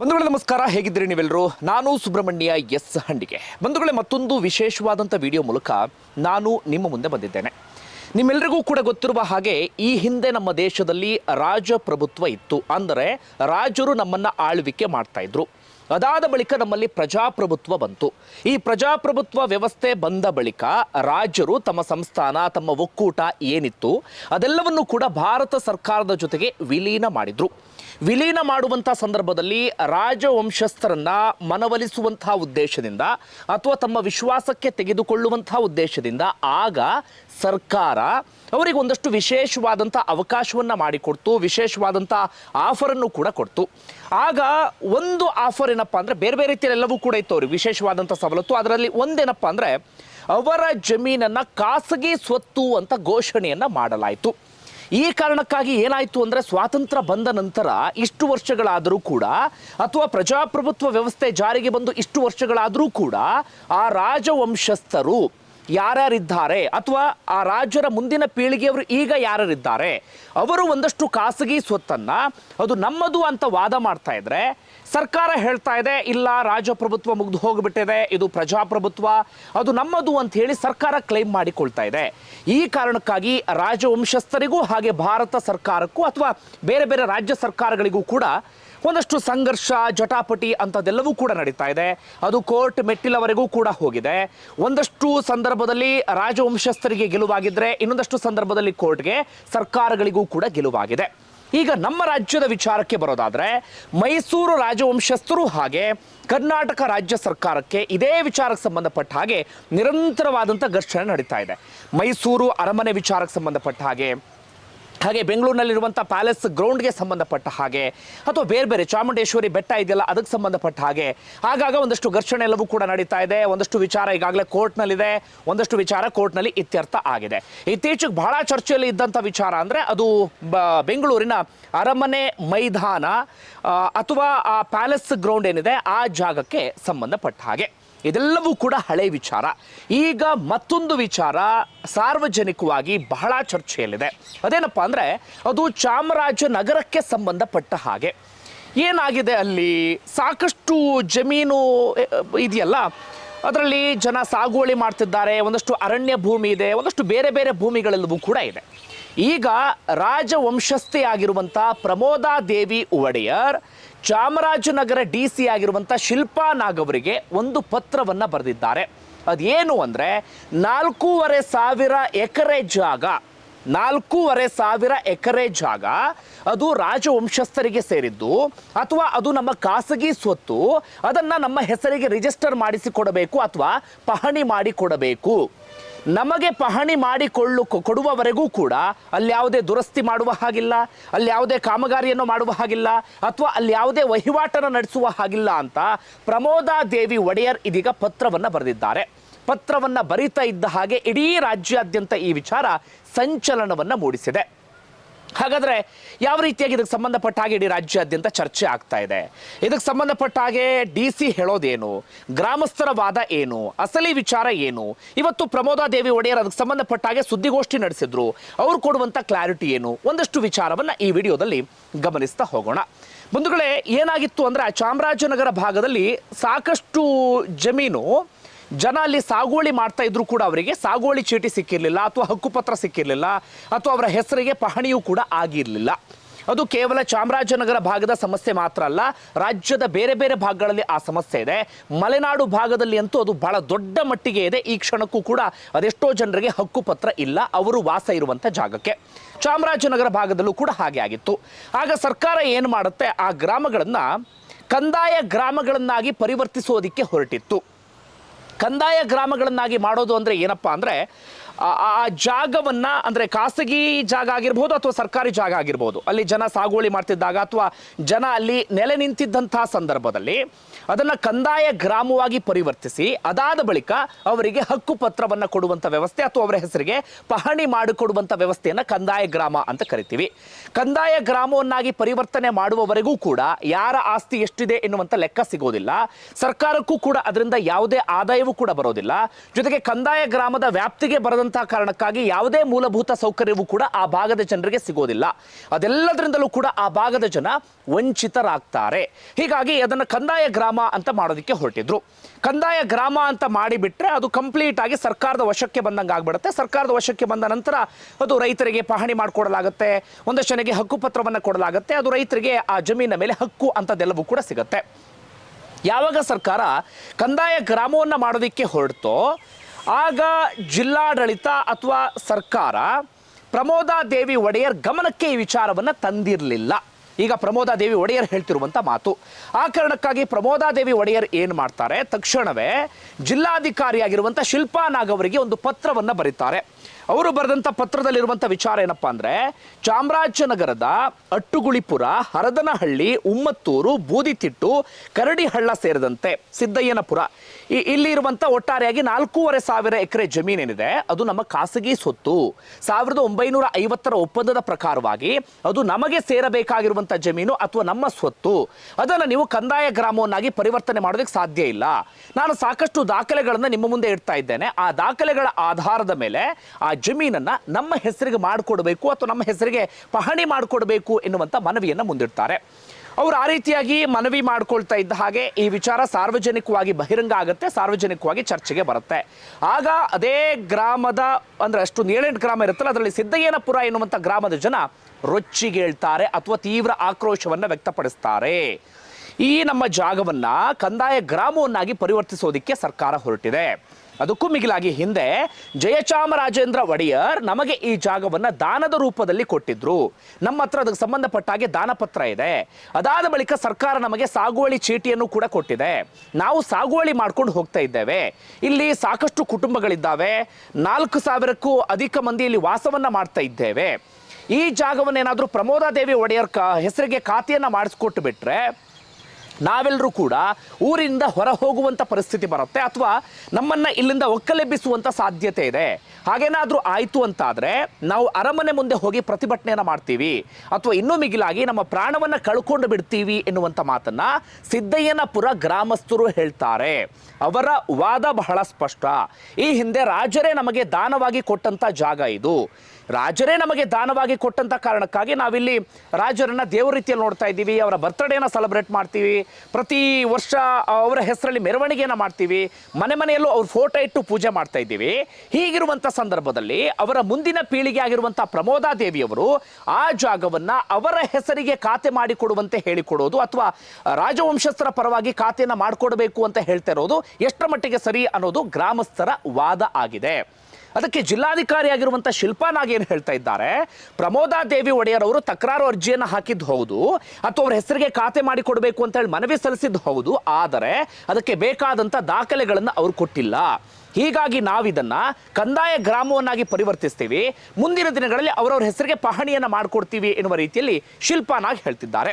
ಬಂಧುಗಳೇ ನಮಸ್ಕಾರ, ಹೇಗಿದ್ದೀರಿ ನೀವೆಲ್ಲರೂ? ನಾನು ಸುಬ್ರಹ್ಮಣ್ಯ ಎಸ್ ಹಂಡಿಗೆ. ಬಂಧುಗಳೇ, ಮತ್ತೊಂದು ವಿಶೇಷವಾದಂಥ ವಿಡಿಯೋ ಮೂಲಕ ನಾನು ನಿಮ್ಮ ಮುಂದೆ ಬಂದಿದ್ದೇನೆ. ನಿಮ್ಮೆಲ್ಲರಿಗೂ ಕೂಡ ಗೊತ್ತಿರುವ ಹಾಗೆ ಈ ಹಿಂದೆ ನಮ್ಮ ದೇಶದಲ್ಲಿ ರಾಜಪ್ರಭುತ್ವ ಇತ್ತು. ಅಂದರೆ ರಾಜರು ನಮ್ಮನ್ನು ಆಳ್ವಿಕೆ ಮಾಡ್ತಾ ಇದ್ರು. ಅದಾದ ಬಳಿಕ ನಮ್ಮಲ್ಲಿ ಪ್ರಜಾಪ್ರಭುತ್ವ ಬಂತು. ಈ ಪ್ರಜಾಪ್ರಭುತ್ವ ವ್ಯವಸ್ಥೆ ಬಂದ ಬಳಿಕ ರಾಜ್ಯರು ತಮ್ಮ ಸಂಸ್ಥಾನ, ತಮ್ಮ ಒಕ್ಕೂಟ ಏನಿತ್ತು, ಅದೆಲ್ಲವನ್ನು ಕೂಡ ಭಾರತ ಸರ್ಕಾರದ ಜೊತೆಗೆ ವಿಲೀನ ಮಾಡಿದ್ರು. ವಿಲೀನ ಮಾಡುವಂಥ ಸಂದರ್ಭದಲ್ಲಿ ರಾಜವಂಶಸ್ಥರನ್ನ ಮನವೊಲಿಸುವಂತಹ ಉದ್ದೇಶದಿಂದ ಅಥವಾ ತಮ್ಮ ವಿಶ್ವಾಸಕ್ಕೆ ತೆಗೆದುಕೊಳ್ಳುವಂತಹ ಉದ್ದೇಶದಿಂದ ಆಗ ಸರ್ಕಾರ ಅವರಿಗೆ ಒಂದಷ್ಟು ವಿಶೇಷವಾದಂಥ ಅವಕಾಶವನ್ನ ಮಾಡಿಕೊಡ್ತು, ವಿಶೇಷವಾದಂಥ ಆಫರನ್ನು ಕೂಡ ಕೊಡ್ತು. ಆಗ ಒಂದು ಆಫರ್ ಏನಪ್ಪ ಅಂದರೆ ಬೇರೆ ಬೇರೆ ರೀತಿಯಲ್ಲೆಲ್ಲವೂ ಕೂಡ ಇತ್ತು ಅವ್ರಿಗೆ ವಿಶೇಷವಾದಂಥ ಸವಲತ್ತು. ಅದರಲ್ಲಿ ಒಂದೇನಪ್ಪ ಅಂದರೆ ಅವರ ಜಮೀನನ್ನು ಖಾಸಗಿ ಸ್ವತ್ತು ಅಂತ ಘೋಷಣೆಯನ್ನು ಮಾಡಲಾಯಿತು. ಈ ಕಾರಣಕ್ಕಾಗಿ ಏನಾಯಿತು ಅಂದರೆ ಸ್ವಾತಂತ್ರ್ಯ ಬಂದ ನಂತರ ಇಷ್ಟು ವರ್ಷಗಳಾದರೂ ಕೂಡ, ಅಥವಾ ಪ್ರಜಾಪ್ರಭುತ್ವ ವ್ಯವಸ್ಥೆ ಜಾರಿಗೆ ಬಂದು ಇಷ್ಟು ವರ್ಷಗಳಾದರೂ ಕೂಡ, ಆ ರಾಜವಂಶಸ್ಥರು ಯಾರ್ಯಾರಿದ್ದಾರೆ, ಅಥವಾ ಆ ರಾಜ್ಯರ ಮುಂದಿನ ಪೀಳಿಗೆಯವರು ಈಗ ಯಾರ್ಯಾರಿದ್ದಾರೆ, ಅವರು ಒಂದಷ್ಟು ಖಾಸಗಿ ಸ್ವತ್ತನ್ನು, ಅದು ನಮ್ಮದು ಅಂತ ವಾದ ಮಾಡ್ತಾ ಇದ್ರೆ ಸರ್ಕಾರ ಹೇಳ್ತಾ ಇದೆ, ಇಲ್ಲ, ರಾಜಪ್ರಭುತ್ವ ಮುಗ್ದು ಹೋಗಿಬಿಟ್ಟಿದೆ, ಇದು ಪ್ರಜಾಪ್ರಭುತ್ವ, ಅದು ನಮ್ಮದು ಅಂತ ಹೇಳಿ ಸರ್ಕಾರ ಕ್ಲೈಮ್ ಮಾಡಿಕೊಳ್ತಾ ಇದೆ. ಈ ಕಾರಣಕ್ಕಾಗಿ ರಾಜವಂಶಸ್ಥರಿಗೂ ಹಾಗೆ ಭಾರತ ಸರ್ಕಾರಕ್ಕೂ ಅಥವಾ ಬೇರೆ ಬೇರೆ ರಾಜ್ಯ ಸರ್ಕಾರಗಳಿಗೂ ಕೂಡ ಒಂದಷ್ಟು ಸಂಘರ್ಷ, ಜಟಾಪಟಿ ಅಂಥದ್ದೆಲ್ಲವೂ ಕೂಡ ನಡೀತಾ ಇದೆ. ಅದು ಕೋರ್ಟ್ ಮೆಟ್ಟಿಲವರೆಗೂ ಕೂಡ ಹೋಗಿದೆ. ಒಂದಷ್ಟು ಸಂದರ್ಭದಲ್ಲಿ ರಾಜವಂಶಸ್ಥರಿಗೆ ಗೆಲುವಾಗಿದ್ರೆ ಇನ್ನೊಂದಷ್ಟು ಸಂದರ್ಭದಲ್ಲಿ ಕೋರ್ಟ್ಗೆ ಸರ್ಕಾರಗಳಿಗೂ ಕೂಡ ಗೆಲುವಾಗಿದೆ. ಈಗ ನಮ್ಮ ರಾಜ್ಯದ ವಿಚಾರಕ್ಕೆ ಬರೋದಾದರೆ ಮೈಸೂರು ರಾಜವಂಶಸ್ಥರು ಹಾಗೆ ಕರ್ನಾಟಕ ರಾಜ್ಯ ಸರ್ಕಾರಕ್ಕೆ ಇದೇ ವಿಚಾರಕ್ಕೆ ಸಂಬಂಧಪಟ್ಟ ಹಾಗೆ ನಿರಂತರವಾದಂಥ ಘರ್ಷಣೆ ನಡೀತಾ ಇದೆ. ಮೈಸೂರು ಅರಮನೆ ವಿಚಾರಕ್ಕೆ ಸಂಬಂಧಪಟ್ಟ ಹಾಗೆ ಹಾಗೆ ಬೆಂಗಳೂರಿನಲ್ಲಿರುವಂಥ ಪ್ಯಾಲೇಸ್ ಗ್ರೌಂಡ್ಗೆ ಸಂಬಂಧಪಟ್ಟ ಹಾಗೆ, ಅಥವಾ ಬೇರೆ ಬೇರೆ ಚಾಮುಂಡೇಶ್ವರಿ ಬೆಟ್ಟ ಇದೆಯಲ್ಲ, ಅದಕ್ಕೆ ಸಂಬಂಧಪಟ್ಟ ಹಾಗೆ. ಆಗಾಗ ಒಂದಷ್ಟು ಘರ್ಷಣೆ ಎಲ್ಲವೂ ಕೂಡ ನಡೀತಾ ಇದೆ. ಒಂದಷ್ಟು ವಿಚಾರ ಈಗಾಗಲೇ ಕೋರ್ಟ್ನಲ್ಲಿದೆ. ಒಂದಷ್ಟು ವಿಚಾರ ಕೋರ್ಟ್ನಲ್ಲಿ ಇತ್ಯರ್ಥ ಆಗಿದೆ. ಇತ್ತೀಚೆಗೆ ಬಹಳ ಚರ್ಚೆಯಲ್ಲಿ ಇದ್ದಂಥ ವಿಚಾರ ಅಂದರೆ ಅದು ಬೆಂಗಳೂರಿನ ಅರಮನೆ ಮೈದಾನ ಅಥವಾ ಆ ಪ್ಯಾಲೇಸ್ ಗ್ರೌಂಡ್ ಏನಿದೆ, ಆ ಜಾಗಕ್ಕೆ ಸಂಬಂಧಪಟ್ಟ ಹಾಗೆ. ಇದೆಲ್ಲವೂ ಕೂಡ ಹಳೆ ವಿಚಾರ. ಈಗ ಮತ್ತೊಂದು ವಿಚಾರ ಸಾರ್ವಜನಿಕವಾಗಿ ಬಹಳ ಚರ್ಚೆಯಲ್ಲಿದೆ. ಅದೇನಪ್ಪ ಅಂದರೆ ಅದು ಚಾಮರಾಜನಗರಕ್ಕೆ ಸಂಬಂಧಪಟ್ಟ ಹಾಗೆ. ಏನಾಗಿದೆ ಅಲ್ಲಿ? ಸಾಕಷ್ಟು ಜಮೀನು ಇದೆಯಲ್ಲ? ಅದರಲ್ಲಿ ಜನ ಸಾಗುವಳಿ ಮಾಡ್ತಿದ್ದಾರೆ, ಒಂದಷ್ಟು ಅರಣ್ಯ ಭೂಮಿ ಇದೆ, ಒಂದಷ್ಟು ಬೇರೆ ಬೇರೆ ಭೂಮಿಗಳೆಲ್ಲವೂ ಕೂಡ ಇದೆ. ಈಗ ರಾಜವಂಶಸ್ಥೆಯಾಗಿರುವಂಥ ಪ್ರಮೋದಾದೇವಿ ಪ್ರಮೋದಾ ದೇವಿ ಒಡೆಯರ್ ಚಾಮರಾಜನಗರ ಡಿ ಸಿ ಆಗಿರುವಂಥ ಶಿಲ್ಪಾ ನಾಗ್ ಅವರಿಗೆ ಒಂದು ಪತ್ರವನ್ನು ಬರೆದಿದ್ದಾರೆ. ಅದೇನು ಅಂದರೆ, ನಾಲ್ಕೂವರೆ ಸಾವಿರ ಎಕರೆ ಜಾಗ, ನಾಲ್ಕೂವರೆ ಸಾವಿರ ಎಕರೆ ಜಾಗ ಅದು ರಾಜವಂಶಸ್ಥರಿಗೆ ಸೇರಿದ್ದು, ಅಥವಾ ಅದು ನಮ್ಮ ಖಾಸಗಿ ಸ್ವತ್ತು, ಅದನ್ನು ನಮ್ಮ ಹೆಸರಿಗೆ ರಿಜಿಸ್ಟರ್ ಮಾಡಿಸಿಕೊಡಬೇಕು ಅಥವಾ ಪಹಣಿ ಮಾಡಿ ಕೊಡಬೇಕು ನಮಗೆ ಪಹಣಿ ಮಾಡಿಕೊಳ್ಳು ಕೊಡುವವರೆಗೂ ಕೂಡ ಅಲ್ಲಿ ಯಾವುದೇ ದುರಸ್ತಿ ಮಾಡುವ ಹಾಗಿಲ್ಲ, ಅಲ್ಲಿ ಯಾವುದೇ ಕಾಮಗಾರಿಯನ್ನು ಮಾಡುವ ಹಾಗಿಲ್ಲ, ಅಥವಾ ಅಲ್ಲಿ ಯಾವುದೇ ವಹಿವಾಟನ್ನು ನಡೆಸುವ ಹಾಗಿಲ್ಲ ಅಂತ ಪ್ರಮೋದಾ ದೇವಿ ಒಡೆಯರ್ ಇದೀಗ ಪತ್ರವನ್ನು ಬರೆದಿದ್ದಾರೆ. ಪತ್ರವನ್ನು ಬರಿತಾ ಇದ್ದ ಹಾಗೆ ಇಡೀ ರಾಜ್ಯಾದ್ಯಂತ ಈ ವಿಚಾರ ಸಂಚಲನವನ್ನು ಮೂಡಿಸಿದೆ. ಹಾಗಾದ್ರೆ ಯಾವ ರೀತಿಯಾಗಿ ಇದಕ್ಕೆ ಸಂಬಂಧಪಟ್ಟ ಹಾಗೆ ಇಡೀ ರಾಜ್ಯಾದ್ಯಂತ ಚರ್ಚೆ ಆಗ್ತಾ ಇದೆ? ಇದಕ್ಕೆ ಸಂಬಂಧಪಟ್ಟ ಹಾಗೆ ಡಿ ಸಿ ಹೇಳೋದೇನು? ಗ್ರಾಮಸ್ಥರ ವಾದ ಏನು? ಅಸಲಿ ವಿಚಾರ ಏನು? ಇವತ್ತು ಪ್ರಮೋದಾ ದೇವಿ ಒಡೆಯರ್ ಅದಕ್ಕೆ ಸಂಬಂಧಪಟ್ಟ ಹಾಗೆ ಸುದ್ದಿಗೋಷ್ಠಿ ನಡೆಸಿದ್ರು. ಅವ್ರು ಕೊಡುವಂಥ ಕ್ಲಾರಿಟಿ ಏನು? ಒಂದಷ್ಟು ವಿಚಾರವನ್ನ ಈ ವಿಡಿಯೋದಲ್ಲಿ ಗಮನಿಸ್ತಾ ಹೋಗೋಣ. ಬಂಧುಗಳೇ, ಏನಾಗಿತ್ತು ಅಂದ್ರೆ ಚಾಮರಾಜನಗರ ಭಾಗದಲ್ಲಿ ಸಾಕಷ್ಟು ಜಮೀನು ಜನ ಅಲ್ಲಿ ಸಾಗುವಳಿ ಮಾಡ್ತಾ ಇದ್ರು ಕೂಡ ಅವರಿಗೆ ಸಾಗುವಳಿ ಚೀಟಿ ಸಿಕ್ಕಿರಲಿಲ್ಲ ಅಥವಾ ಹಕ್ಕುಪತ್ರ ಸಿಕ್ಕಿರಲಿಲ್ಲ ಅಥವಾ ಅವರ ಹೆಸರಿಗೆ ಪಹಣಿಯೂ ಕೂಡ ಆಗಿರಲಿಲ್ಲ. ಅದು ಕೇವಲ ಚಾಮರಾಜನಗರ ಭಾಗದ ಸಮಸ್ಯೆ ಮಾತ್ರ ಅಲ್ಲ, ರಾಜ್ಯದ ಬೇರೆ ಬೇರೆ ಭಾಗಗಳಲ್ಲಿ ಆ ಸಮಸ್ಯೆ ಇದೆ. ಮಲೆನಾಡು ಭಾಗದಲ್ಲಿ ಅಂತೂ ಅದು ಬಹಳ ದೊಡ್ಡ ಮಟ್ಟಿಗೆ ಇದೆ. ಈ ಕ್ಷಣಕ್ಕೂ ಕೂಡ ಅದೆಷ್ಟೋ ಜನರಿಗೆ ಹಕ್ಕುಪತ್ರ ಇಲ್ಲ, ಅವರು ವಾಸ ಇರುವಂಥ ಜಾಗಕ್ಕೆ. ಚಾಮರಾಜನಗರ ಭಾಗದಲ್ಲೂ ಕೂಡ ಹಾಗೆ ಆಗಿತ್ತು. ಆಗ ಸರ್ಕಾರ ಏನು ಮಾಡುತ್ತೆ? ಆ ಗ್ರಾಮಗಳನ್ನು ಕಂದಾಯ ಗ್ರಾಮಗಳನ್ನಾಗಿ ಪರಿವರ್ತಿಸೋದಿಕ್ಕೆ ಹೊರಟಿತ್ತು. ಕಂದಾಯ ಗ್ರಾಮಗಳನ್ನಾಗಿ ಮಾಡೋದು ಅಂದರೆ ಏನಪ್ಪ ಅಂದರೆ ಆ ಜಾಗವನ್ನ ಅಂದರೆ ಖಾಸಗಿ ಜಾಗ ಆಗಿರ್ಬೋದು ಅಥವಾ ಸರ್ಕಾರಿ ಜಾಗ ಆಗಿರ್ಬೋದು. ಅಲ್ಲಿ ಜನ ಸಾಗುವಳಿ ಮಾಡ್ತಿದ್ದಾಗ ಅಥವಾ ಜನ ಅಲ್ಲಿ ನೆಲೆ ನಿಂತಿದ್ದಂತಹ ಸಂದರ್ಭದಲ್ಲಿ ಅದನ್ನ ಕಂದಾಯ ಗ್ರಾಮವಾಗಿ ಪರಿವರ್ತಿಸಿ, ಅದಾದ ಬಳಿಕ ಅವರಿಗೆ ಹಕ್ಕು ಪತ್ರವನ್ನು ಕೊಡುವಂಥ ವ್ಯವಸ್ಥೆ ಅಥವಾ ಅವರ ಹೆಸರಿಗೆ ಪಹಣಿ ಮಾಡಿಕೊಡುವಂಥ ವ್ಯವಸ್ಥೆಯನ್ನು ಕಂದಾಯ ಗ್ರಾಮ ಅಂತ ಕರಿತೀವಿ. ಕಂದಾಯ ಗ್ರಾಮವನ್ನಾಗಿ ಪರಿವರ್ತನೆ ಮಾಡುವವರೆಗೂ ಕೂಡ ಯಾರ ಆಸ್ತಿ ಎಷ್ಟಿದೆ ಎನ್ನುವಂಥ ಲೆಕ್ಕ ಸಿಗೋದಿಲ್ಲ. ಸರ್ಕಾರಕ್ಕೂ ಕೂಡ ಅದರಿಂದ ಯಾವುದೇ ಆದಾಯವೂ ಕೂಡ ಬರೋದಿಲ್ಲ. ಜೊತೆಗೆ ಕಂದಾಯ ಗ್ರಾಮದ ವ್ಯಾಪ್ತಿಗೆ ಬರದಂಥ ಇಲ್ಲದಂತಹ ಕಾರಣಕ್ಕಾಗಿ ಯಾವುದೇ ಮೂಲಭೂತ ಸೌಕರ್ಯವೂ ಕೂಡ ಆ ಭಾಗದ ಜನರಿಗೆ ಸಿಗೋದಿಲ್ಲ. ಅದೆಲ್ಲದರಿಂದಲೂ ಕೂಡ ಆ ಭಾಗದ ಜನ ವಂಚಿತರಾಗ್ತಾರೆ. ಹೀಗಾಗಿ ಅದನ್ನು ಕಂದಾಯ ಗ್ರಾಮ ಅಂತ ಮಾಡೋದಕ್ಕೆ ಹೊರಟಿದ್ರು. ಕಂದಾಯ ಗ್ರಾಮ ಅಂತ ಮಾಡಿಬಿಟ್ರೆ ಅದು ಕಂಪ್ಲೀಟ್ ಆಗಿ ಸರ್ಕಾರದ ವಶಕ್ಕೆ ಬಂದಂಗೆ ಆಗ್ಬಿಡುತ್ತೆ. ಸರ್ಕಾರದ ವಶಕ್ಕೆ ಬಂದ ನಂತರ ಅದು ರೈತರಿಗೆ ಪಹಣಿ ಮಾಡಿಕೊಡಲಾಗುತ್ತೆ. ಒಂದಷ್ಟು ಜನಕ್ಕೆ ಹಕ್ಕುಪತ್ರವನ್ನು ಕೊಡಲಾಗುತ್ತೆ. ಅದು ರೈತರಿಗೆ ಆ ಜಮೀನ ಮೇಲೆ ಹಕ್ಕು ಅಂತದೆಲ್ಲವೂ ಕೂಡ ಸಿಗುತ್ತೆ. ಯಾವಾಗ ಸರ್ಕಾರ ಕಂದಾಯ ಗ್ರಾಮವನ್ನು ಮಾಡೋದಕ್ಕೆ ಹೊರಡ್ತೋ ಆಗ ಜಿಲ್ಲಾಡಳಿತ ಅಥವಾ ಸರ್ಕಾರ ಪ್ರಮೋದಾ ದೇವಿ ಒಡೆಯರ್ ಗಮನಕ್ಕೆ ಈ ವಿಚಾರವನ್ನು ತಂದಿರಲಿಲ್ಲ. ಈಗ ಪ್ರಮೋದಾ ದೇವಿ ಒಡೆಯರ್ ಹೇಳ್ತಿರುವಂಥ ಮಾತು. ಆ ಕಾರಣಕ್ಕಾಗಿ ಪ್ರಮೋದಾ ದೇವಿ ಒಡೆಯರ್ ಏನು ಮಾಡ್ತಾರೆ? ತಕ್ಷಣವೇ ಜಿಲ್ಲಾಧಿಕಾರಿಯಾಗಿರುವಂಥ ಶಿಲ್ಪಾ ನಾಗ್ ಅವರಿಗೆ ಒಂದು ಪತ್ರವನ್ನು ಬರೀತಾರೆ. ಅವರು ಬರೆದಂಥ ಪತ್ರದಲ್ಲಿರುವಂಥ ವಿಚಾರ ಏನಪ್ಪಾ ಅಂದರೆ, ಚಾಮರಾಜನಗರದ ಅಟ್ಟುಗುಳಿಪುರ, ಹರದನಹಳ್ಳಿ, ಉಮ್ಮತ್ತೂರು, ಬೂದಿತಿಟ್ಟು, ಕರಡಿಹಳ್ಳ ಸೇರಿದಂತೆ ಸಿದ್ದಯ್ಯನಪುರ. ಈ ಇಲ್ಲಿ ಇರುವಂಥ ಒಟ್ಟಾರೆಯಾಗಿ ನಾಲ್ಕೂವರೆ ಸಾವಿರ ಎಕರೆ ಜಮೀನೇನಿದೆ ಅದು ನಮ್ಮ ಖಾಸಗಿ ಸೊತ್ತು ಸಾವಿರದ ಒಂಬೈನೂರ ಐವತ್ತರ ಒಪ್ಪಂದದ ಪ್ರಕಾರವಾಗಿ ಅದು ನಮಗೆ ಸೇರಬೇಕಾಗಿರುವಂಥ ಜಮೀನು ಅಥವಾ ನಮ್ಮ ಸ್ವತ್ತು. ಅದನ್ನು ನೀವು ಕಂದಾಯ ಗ್ರಾಮವನ್ನಾಗಿ ಪರಿವರ್ತನೆ ಮಾಡೋದಕ್ಕೆ ಸಾಧ್ಯ ಇಲ್ಲ. ನಾನು ಸಾಕಷ್ಟು ದಾಖಲೆಗಳನ್ನು ನಿಮ್ಮ ಮುಂದೆ ಇಡ್ತಾ ಇದ್ದೇನೆ. ಆ ದಾಖಲೆಗಳ ಆಧಾರದ ಮೇಲೆ ಆ ಜಮೀನನ್ನ ನಮ್ಮ ಹೆಸರಿಗೆ ಮಾಡಿಕೊಡ್ಬೇಕು ಅಥವಾ ನಮ್ಮ ಹೆಸರಿಗೆ ಪಹಣಿ ಮಾಡಿಕೊಡ್ಬೇಕು ಎನ್ನುವಂಥ ಮನವಿಯನ್ನು ಮುಂದಿಡ್ತಾರೆ. ಅವರು ಆ ರೀತಿಯಾಗಿ ಮನವಿ ಮಾಡ್ಕೊಳ್ತಾ ಇದ್ದ ಹಾಗೆ ಈ ವಿಚಾರ ಸಾರ್ವಜನಿಕವಾಗಿ ಬಹಿರಂಗ ಆಗುತ್ತೆ, ಸಾರ್ವಜನಿಕವಾಗಿ ಚರ್ಚೆಗೆ ಬರುತ್ತೆ. ಆಗ ಅದೇ ಗ್ರಾಮದ ಅಂದ್ರೆ ಅಷ್ಟು ಏಳೆಂಟು ಗ್ರಾಮ ಇರುತ್ತಲ್ಲ, ಅದರಲ್ಲಿ ಸಿದ್ದಯ್ಯನಪುರ ಎನ್ನುವಂಥ ಗ್ರಾಮದ ಜನ ರೊಚ್ಚಿಗೇಳ್ತಾರೆ ಅಥವಾ ತೀವ್ರ ಆಕ್ರೋಶವನ್ನು ವ್ಯಕ್ತಪಡಿಸ್ತಾರೆ. ಈ ನಮ್ಮ ಜಾಗವನ್ನ ಕಂದಾಯ ಗ್ರಾಮವನ್ನಾಗಿ ಪರಿವರ್ತಿಸೋದಕ್ಕೆ ಸರ್ಕಾರ ಹೊರಟಿದೆ. ಅದಕ್ಕೂ ಮಿಗಿಲಾಗಿ ಹಿಂದೆ ಜಯಚಾಮರಾಜೇಂದ್ರ ಒಡೆಯರ್ ನಮಗೆ ಈ ಜಾಗವನ್ನ ದಾನದ ರೂಪದಲ್ಲಿ ಕೊಟ್ಟಿದ್ರು. ನಮ್ಮ ಹತ್ರ ಅದಕ್ಕೆ ಸಂಬಂಧಪಟ್ಟ ಹಾಗೆ ದಾನಪತ್ರ ಇದೆ. ಅದಾದ ಬಳಿಕ ಸರ್ಕಾರ ನಮಗೆ ಸಾಗುವಳಿ ಚೀಟಿಯನ್ನು ಕೂಡ ಕೊಟ್ಟಿದೆ. ನಾವು ಸಾಗುವಳಿ ಮಾಡ್ಕೊಂಡು ಹೋಗ್ತಾ ಇದ್ದೇವೆ. ಇಲ್ಲಿ ಸಾಕಷ್ಟು ಕುಟುಂಬಗಳಿದ್ದಾವೆ. ನಾಲ್ಕು ಸಾವಿರಕ್ಕೂ ಅಧಿಕ ಮಂದಿ ಇಲ್ಲಿ ವಾಸವನ್ನ ಮಾಡ್ತಾ ಇದ್ದೇವೆ. ಈ ಜಾಗವನ್ನೇನಾದರೂ ಪ್ರಮೋದಾದೇವಿ ಒಡೆಯರ್ ಕ ಹೆಸರಿಗೆ ಖಾತೆಯನ್ನು ಮಾಡಿಸ್ಕೊಟ್ಟು ಬಿಟ್ರೆ ನಾವೆಲ್ಲರೂ ಕೂಡ ಊರಿಂದ ಹೊರ ಹೋಗುವಂಥ ಪರಿಸ್ಥಿತಿ ಬರುತ್ತೆ ಅಥವಾ ನಮ್ಮನ್ನು ಇಲ್ಲಿಂದ ಒಕ್ಕಲೆಬ್ಬಿಸುವಂಥ ಸಾಧ್ಯತೆ ಇದೆ. ಹಾಗೇನಾದರೂ ಆಯಿತು ಅಂತಾದರೆ ನಾವು ಅರಮನೆ ಮುಂದೆ ಹೋಗಿ ಪ್ರತಿಭಟನೆಯನ್ನು ಮಾಡ್ತೀವಿ ಅಥವಾ ಇನ್ನೂ ಮಿಗಿಲಾಗಿ ನಮ್ಮ ಪ್ರಾಣವನ್ನು ಕಳ್ಕೊಂಡು ಬಿಡ್ತೀವಿ ಎನ್ನುವಂಥ ಮಾತನ್ನು ಸಿದ್ದಯ್ಯನಪುರ ಗ್ರಾಮಸ್ಥರು ಹೇಳ್ತಾರೆ. ಅವರ ವಾದ ಬಹಳ ಸ್ಪಷ್ಟ. ಈ ಹಿಂದೆ ರಾಜರೇ ನಮಗೆ ದಾನವಾಗಿ ಕೊಟ್ಟಂಥ ಜಾಗ ಇದು. ರಾಜರೇ ನಮಗೆ ದಾನವಾಗಿ ಕೊಟ್ಟಂತ ಕಾರಣಕ್ಕಾಗಿ ನಾವಿಲ್ಲಿ ರಾಜರನ್ನ ದೇವರ ರೀತಿಯಲ್ಲಿ ನೋಡ್ತಾ ಇದ್ದೀವಿ, ಅವರ ಬರ್ತ್ಡೇನ ಸೆಲೆಬ್ರೇಟ್ ಮಾಡ್ತೀವಿ, ಪ್ರತಿ ವರ್ಷ ಅವರ ಹೆಸರಲ್ಲಿ ಮೆರವಣಿಗೆಯನ್ನು ಮಾಡ್ತೀವಿ, ಮನೆ ಮನೆಯಲ್ಲೂ ಅವ್ರ ಫೋಟೋ ಇಟ್ಟು ಪೂಜೆ ಮಾಡ್ತಾ ಇದ್ದೀವಿ. ಹೀಗಿರುವಂಥ ಸಂದರ್ಭದಲ್ಲಿ ಅವರ ಮುಂದಿನ ಪೀಳಿಗೆ ಆಗಿರುವಂಥ ಪ್ರಮೋದಾ ದೇವಿಯವರು ಆ ಜಾಗವನ್ನ ಅವರ ಹೆಸರಿಗೆ ಖಾತೆ ಮಾಡಿಕೊಡುವಂತೆ ಹೇಳಿಕೊಡೋದು ಅಥವಾ ರಾಜವಂಶಸ್ಥರ ಪರವಾಗಿ ಖಾತೆಯನ್ನು ಮಾಡಿಕೊಡಬೇಕು ಅಂತ ಹೇಳ್ತಾ ಇರೋದು ಎಷ್ಟರ ಮಟ್ಟಿಗೆ ಸರಿ ಅನ್ನೋದು ಗ್ರಾಮಸ್ಥರ ವಾದ ಆಗಿದೆ. ಅದಕ್ಕೆ ಜಿಲ್ಲಾಧಿಕಾರಿಯಾಗಿರುವಂಥ ಶಿಲ್ಪಾ ನಾಗ್ ಏನು ಹೇಳ್ತಾ ಇದ್ದಾರೆ? ಪ್ರಮೋದಾ ದೇವಿ ಒಡೆಯರ್ ಅವರು ತಕರಾರು ಅರ್ಜಿಯನ್ನು ಹಾಕಿದ್ದು ಹೌದು, ಅಥವಾ ಅವರ ಹೆಸರಿಗೆ ಖಾತೆ ಮಾಡಿ ಕೊಡಬೇಕು ಅಂತ ಹೇಳಿ ಮನವಿ ಸಲ್ಲಿಸಿದ್ದು ಹೌದು, ಆದರೆ ಅದಕ್ಕೆ ಬೇಕಾದಂಥ ದಾಖಲೆಗಳನ್ನು ಅವರು ಕೊಟ್ಟಿಲ್ಲ. ಹೀಗಾಗಿ ನಾವಿದನ್ನ ಕಂದಾಯ ಗ್ರಾಮವನ್ನಾಗಿ ಪರಿವರ್ತಿಸ್ತೀವಿ. ಮುಂದಿನ ದಿನಗಳಲ್ಲಿ ಅವರವ್ರ ಹೆಸರಿಗೆ ಪಹಣಿಯನ್ನು ಮಾಡಿಕೊಡ್ತೀವಿ ಎನ್ನುವ ರೀತಿಯಲ್ಲಿ ಶಿಲ್ಪಾ ನಾಗ್ ಹೇಳ್ತಿದ್ದಾರೆ.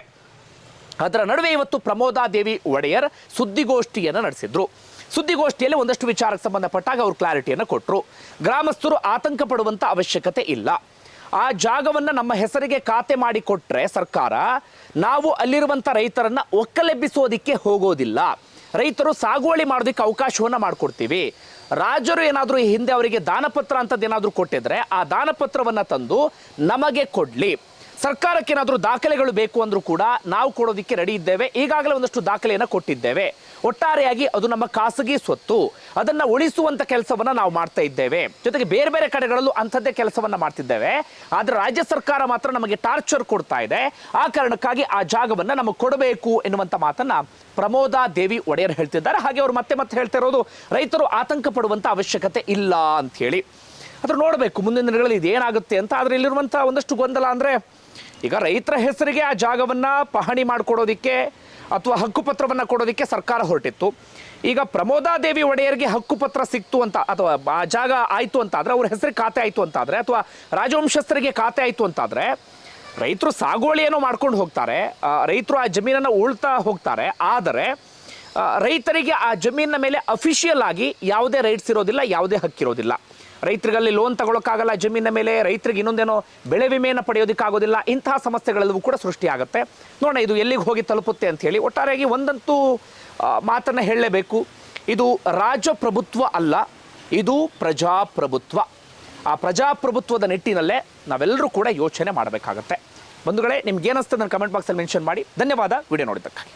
ಅದರ ನಡುವೆ ಇವತ್ತು ಪ್ರಮೋದಾ ದೇವಿ ಒಡೆಯರ್ ಸುದ್ದಿಗೋಷ್ಠಿಯನ್ನು ನಡೆಸಿದ್ರು. ಸುದ್ದಿಗೋಷ್ಠಿಯಲ್ಲಿ ಒಂದಷ್ಟು ವಿಚಾರಕ್ಕೆ ಸಂಬಂಧಪಟ್ಟಾಗ ಅವರು ಕ್ಲಾರಿಟಿಯನ್ನು ಕೊಟ್ಟರು ಗ್ರಾಮಸ್ಥರು ಆತಂಕ ಪಡುವಂಥ ಅವಶ್ಯಕತೆ ಇಲ್ಲ. ಆ ಜಾಗವನ್ನು ನಮ್ಮ ಹೆಸರಿಗೆ ಖಾತೆ ಮಾಡಿ ಕೊಟ್ಟರೆ ಸರ್ಕಾರ, ನಾವು ಅಲ್ಲಿರುವಂಥ ರೈತರನ್ನ ಒಕ್ಕಲೆಬ್ಬಿಸೋದಿಕ್ಕೆ ಹೋಗೋದಿಲ್ಲ. ರೈತರು ಸಾಗುವಳಿ ಮಾಡೋದಕ್ಕೆ ಅವಕಾಶವನ್ನು ಮಾಡಿಕೊಡ್ತೀವಿ. ರಾಜರು ಏನಾದರೂ ಈ ಹಿಂದೆ ಅವರಿಗೆ ದಾನಪತ್ರ ಅಂತದ್ದು ಏನಾದರೂ ಕೊಟ್ಟಿದ್ರೆ ಆ ದಾನಪತ್ರವನ್ನು ತಂದು ನಮಗೆ ಕೊಡಲಿ. ಸರ್ಕಾರಕ್ಕೆ ಏನಾದರೂ ದಾಖಲೆಗಳು ಬೇಕು ಅಂದರೂ ಕೂಡ ನಾವು ಕೊಡೋದಕ್ಕೆ ರೆಡಿ ಇದ್ದೇವೆ. ಈಗಾಗಲೇ ಒಂದಷ್ಟು ದಾಖಲೆಯನ್ನು ಕೊಟ್ಟಿದ್ದೇವೆ. ಒಟ್ಟಾರೆಯಾಗಿ ಅದು ನಮ್ಮ ಖಾಸಗಿ ಸ್ವತ್ತು. ಅದನ್ನು ಉಳಿಸುವಂಥ ಕೆಲಸವನ್ನು ನಾವು ಮಾಡ್ತಾ ಇದ್ದೇವೆ. ಜೊತೆಗೆ ಬೇರೆ ಬೇರೆ ಕಡೆಗಳಲ್ಲೂ ಅಂಥದ್ದೇ ಕೆಲಸವನ್ನು ಮಾಡ್ತಿದ್ದೇವೆ. ಆದರೆ ರಾಜ್ಯ ಸರ್ಕಾರ ಮಾತ್ರ ನಮಗೆ ಟಾರ್ಚರ್ ಕೊಡ್ತಾ ಇದೆ. ಆ ಕಾರಣಕ್ಕಾಗಿ ಆ ಜಾಗವನ್ನು ನಮಗೆ ಕೊಡಬೇಕು ಎನ್ನುವಂಥ ಮಾತನ್ನ ಪ್ರಮೋದಾ ದೇವಿ ಒಡೆಯರ್ ಹೇಳ್ತಿದ್ದಾರೆ. ಹಾಗೆ ಅವರು ಮತ್ತೆ ಮತ್ತೆ ಹೇಳ್ತಾ ಇರೋದು, ರೈತರು ಆತಂಕ ಪಡುವಂಥ ಅವಶ್ಯಕತೆ ಇಲ್ಲ ಅಂತ ಹೇಳಿ. ಅದ್ರ ನೋಡಬೇಕು, ಮುಂದಿನ ದಿನಗಳಲ್ಲಿ ಇದೇನಾಗುತ್ತೆ ಅಂತ. ಆದರೆ ಇಲ್ಲಿರುವಂಥ ಒಂದಷ್ಟು ಗೊಂದಲ ಅಂದರೆ ಈಗ ರೈತರ ಹೆಸರಿಗೆ ಆ ಜಾಗವನ್ನು ಪಹಣಿ ಮಾಡಿಕೊಡೋದಕ್ಕೆ ಅಥವಾ ಹಕ್ಕುಪತ್ರವನ್ನು ಕೊಡೋದಕ್ಕೆ ಸರ್ಕಾರ ಹೊರಟಿತ್ತು. ಈಗ ಪ್ರಮೋದಾದೇವಿ ಒಡೆಯರ್ಗೆ ಹಕ್ಕುಪತ್ರ ಸಿಕ್ತು ಅಂತ ಅಥವಾ ಆ ಜಾಗ ಆಯಿತು ಅಂತ ಆದರೆ ಅವ್ರ ಹೆಸರಿಗೆ ಖಾತೆ ಆಯಿತು ಅಂತಾದರೆ ಅಥವಾ ರಾಜವಂಶಸ್ಥರಿಗೆ ಖಾತೆ ಆಯಿತು ಅಂತಾದರೆ ರೈತರು ಸಾಗುವಳಿಯನ್ನು ಮಾಡ್ಕೊಂಡು ಹೋಗ್ತಾರೆ. ರೈತರು ಆ ಜಮೀನನ್ನು ಉಳ್ತಾ ಹೋಗ್ತಾರೆ. ಆದರೆ ರೈತರಿಗೆ ಆ ಜಮೀನಿನ ಮೇಲೆ ಅಫಿಷಿಯಲ್ ಆಗಿ ಯಾವುದೇ ರೈಟ್ಸ್ ಇರೋದಿಲ್ಲ, ಯಾವುದೇ ಹಕ್ಕಿರೋದಿಲ್ಲ. ರೈತರಿಗಲ್ಲಿ ಲೋನ್ ತಗೊಳಕ್ಕಾಗಲ್ಲ, ಜಮೀನಿನ ಮೇಲೆ ರೈತರಿಗೆ ಇನ್ನೊಂದೇನೋ ಬೆಳೆ ವಿಮೆಯನ್ನು ಪಡೆಯೋದಕ್ಕಾಗೋದಿಲ್ಲ, ಇಂತಹ ಸಮಸ್ಯೆಗಳೆಲ್ಲವೂ ಕೂಡ ಸೃಷ್ಟಿಯಾಗುತ್ತೆ. ನೋಡೋಣ, ಇದು ಎಲ್ಲಿಗೆ ಹೋಗಿ ತಲುಪುತ್ತೆ ಅಂತ ಹೇಳಿ. ಒಟ್ಟಾರೆಯಾಗಿ ಒಂದಂತೂ ಮಾತನ್ನು ಮಾತನ್ನ ಹೇಳಲೇಬೇಕು. ಇದು ರಾಜಪ್ರಭುತ್ವ ಅಲ್ಲ, ಇದು ಪ್ರಜಾಪ್ರಭುತ್ವ. ಆ ಪ್ರಜಾಪ್ರಭುತ್ವದ ನಿಟ್ಟಿನಲ್ಲೇ ನಾವೆಲ್ಲರೂ ಕೂಡ ಯೋಚನೆ ಮಾಡಬೇಕಾಗತ್ತೆ. ಬಂಧುಗಳೇ ನಿಮ್ಗೆ ಏನಿಸ್ತದೆ ನನ್ನ ಕಮೆಂಟ್ ಬಾಕ್ಸಲ್ಲಿ ಮೆನ್ಷನ್ ಮಾಡಿ. ಧನ್ಯವಾದ, ವಿಡಿಯೋ ನೋಡಿದ್ದಕ್ಕಾಗಿ.